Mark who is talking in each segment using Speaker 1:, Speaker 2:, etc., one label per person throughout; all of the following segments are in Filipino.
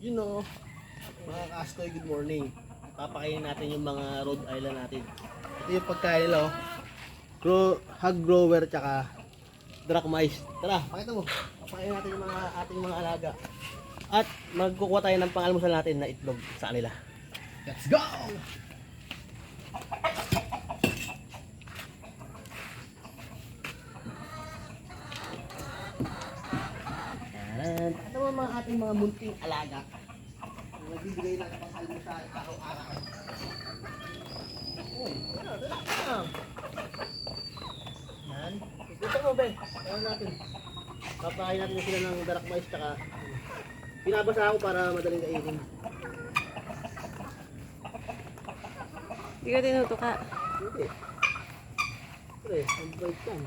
Speaker 1: You know, mga kastoy, good morning. Papakainin natin yung mga Rhode Island natin. Ito yung pagkain nila, oh. Grow, hog grower, tsaka drac mice. Tara, pakita mo. Papakainin natin yung mga ating mga alaga. At magkukuha tayo ng pangalmusal natin na itlog sa kanila. Let's go! Mo mga ating mga munting alaga? Na Nagbibigay lang ng almusal araw-araw. Uy, ano, dala ka. Yan. Ito mo, be. Ano natin? Papakain natin sila ng darak mais tsaka pinabasa ako para madaling kainin.
Speaker 2: Hindi ka tinutuka.
Speaker 1: Hindi. Pre, ang bait yan.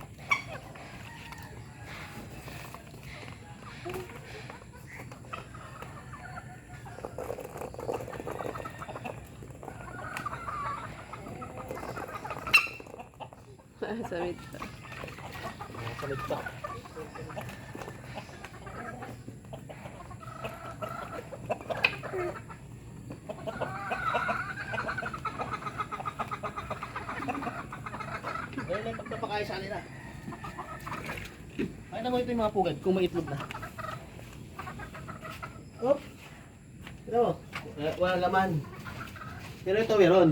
Speaker 2: Samit pa.
Speaker 1: Nakasamid pa. Ayun lang sa kanila. Pakita mo ito yung mga pugad kung may itlog na. Oh! Ito, wala, wala laman. Pero ito meron.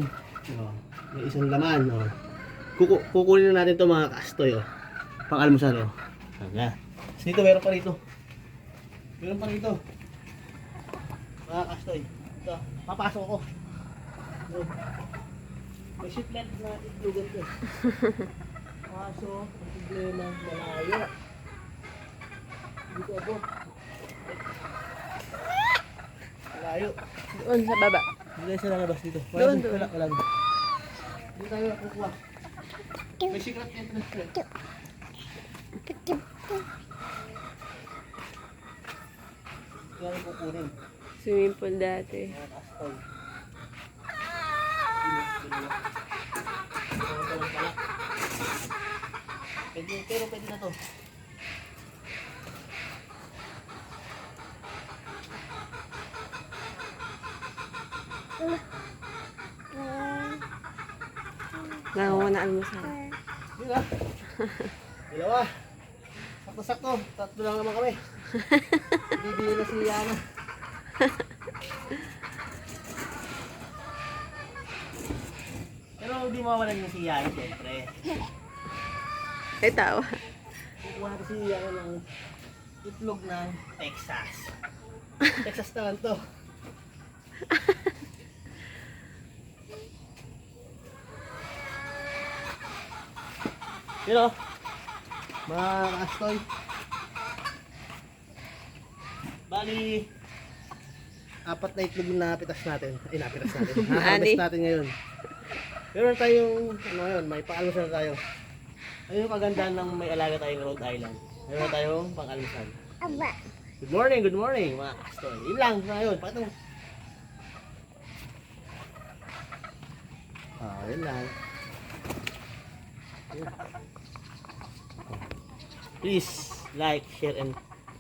Speaker 1: Oh, may isang laman. Oh. Kuku kukunin na natin to mga kastoy. Oh. Pang almusal. Oh. Ayan. Tapos dito meron pa rito. Meron pa rito. Mga kastoy. Ito, papasok ako. Oh. May shipment na itlogan ko. Kaso, problema, malayo. Dito ako. Malayo.
Speaker 2: Doon sa baba.
Speaker 1: Tayo sa lalabas dito.
Speaker 2: Doon, doon.
Speaker 1: Wala, wala. Hindi tayo kukuha. May secret entrance. Kaya rin kukunin.
Speaker 2: Swimming pool dati.
Speaker 1: Lang pala. Pwede, pero pwede na to.
Speaker 2: Nangunga na almusal.
Speaker 1: Yun ah. Dalawa. Sakto-sakto. Tatlo lang naman kami. Bibili na si Yana. Pero hindi mawawalan yung si Yana, siyempre.
Speaker 2: Ay, tawa.
Speaker 1: Kukuha natin si Yana ng itlog ng Texas. Texas naman to. Yun o. Mga kastoy. Bali, apat na itlog na napitas natin. Ay, napitas natin.
Speaker 2: Ani.
Speaker 1: Naharvest natin ngayon. Meron tayong, ano ngayon, may pang-almusal na tayo. Ayun yung kagandahan ng may alaga tayong Rhode Island. Meron tayong pang-almusal. Good morning, good morning mga kastoy. Yun lang ngayon. Pakita mo. Ah, yun lang. Please like, share, and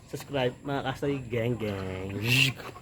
Speaker 1: subscribe mga kastoy gang gang.